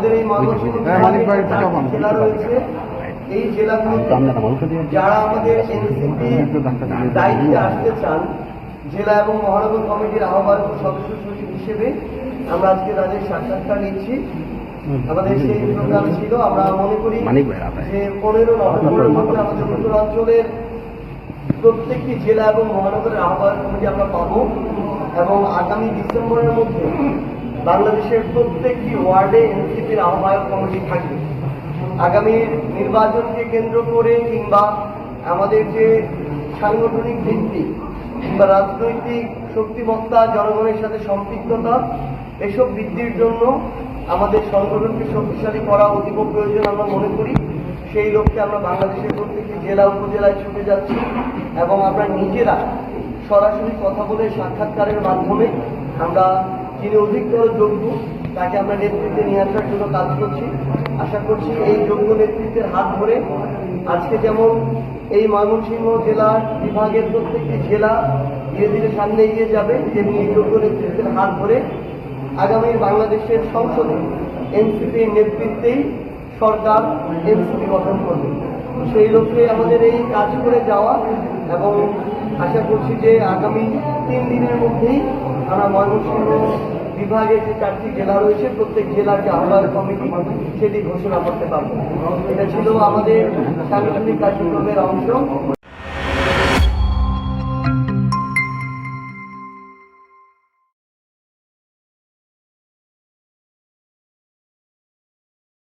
আমাদের এই হ্যাঁ। জেলা রয়েছে এই জেলাগুলোতে যারা আমাদের দায়িত্বে আসতে চান জেলা এবং মহানগর কমিটির আহ্বায়ক সদস্য সচিব হিসেবে আমরা আজকে তাদের সাক্ষাৎকার নিচ্ছি। আমাদের সেই প্রোগ্রাম ছিল আমরা মনে করি যে পনেরো নভেম্বরের মধ্যে আমাদের উত্তরাঞ্চলের প্রত্যেকটি জেলা এবং মহানগরের আহ্বায়ক কমিটি আমরা পাবো। এবং আগামী ডিসেম্বরের মধ্যে বাংলাদেশের প্রত্যেকটি ওয়ার্ডে এনসিপির আহ্বায়ক কমিটি থাকবে। আগামী নির্বাচনকে কেন্দ্র করে কিংবা আমাদের যে সাংগঠনিক ভিত্তি কিংবা রাজনৈতিক শক্তিমত্তা জনগণের সাথে সম্পৃক্ততা, এসব বৃদ্ধির জন্য আমাদের সংগঠনকে শক্তিশালী করা অতীব প্রয়োজন আমরা মনে করি। সেই লক্ষ্যে আমরা বাংলাদেশের প্রত্যেকটি জেলা, উপজেলায় ছুটে যাচ্ছি এবং আমরা নিজেরা সরাসরি কথা বলে সাক্ষাৎকারের মাধ্যমে আমরা যিনি অধিকতর যোগ্য, তাকে আমরা নেতৃত্বে নিয়ে আসার জন্য কাজ করছি। আশা করছি এই যোগ্য নেতৃত্বের হাত ধরে আজকে যেমন এই ময়মনসিংহ জেলার বিভাগের প্রত্যেকটি জেলা ধীরে ধীরে সামনে এগিয়ে যাবে, তেমনি এই যোগ্য নেতৃত্বের হাত ধরে আগামী বাংলাদেশের সংসদে এনসিপির নেতৃত্বেই সরকার এনসিপি গঠন করবে। সেই লক্ষ্যে আমাদের এই কাজ করে যাওয়া এবং আশা করছি যে আগামী তিন দিনের মধ্যেই আমরা ময়মনসিংহ বিভাগের যে চারটি জেলা রয়েছে, প্রত্যেক জেলাকে আহ্বায়ক কমিটি সেটি ঘোষণা করতে পারব। এটা ছিল আমাদের সাংগঠনিক কার্যক্রমের অংশ।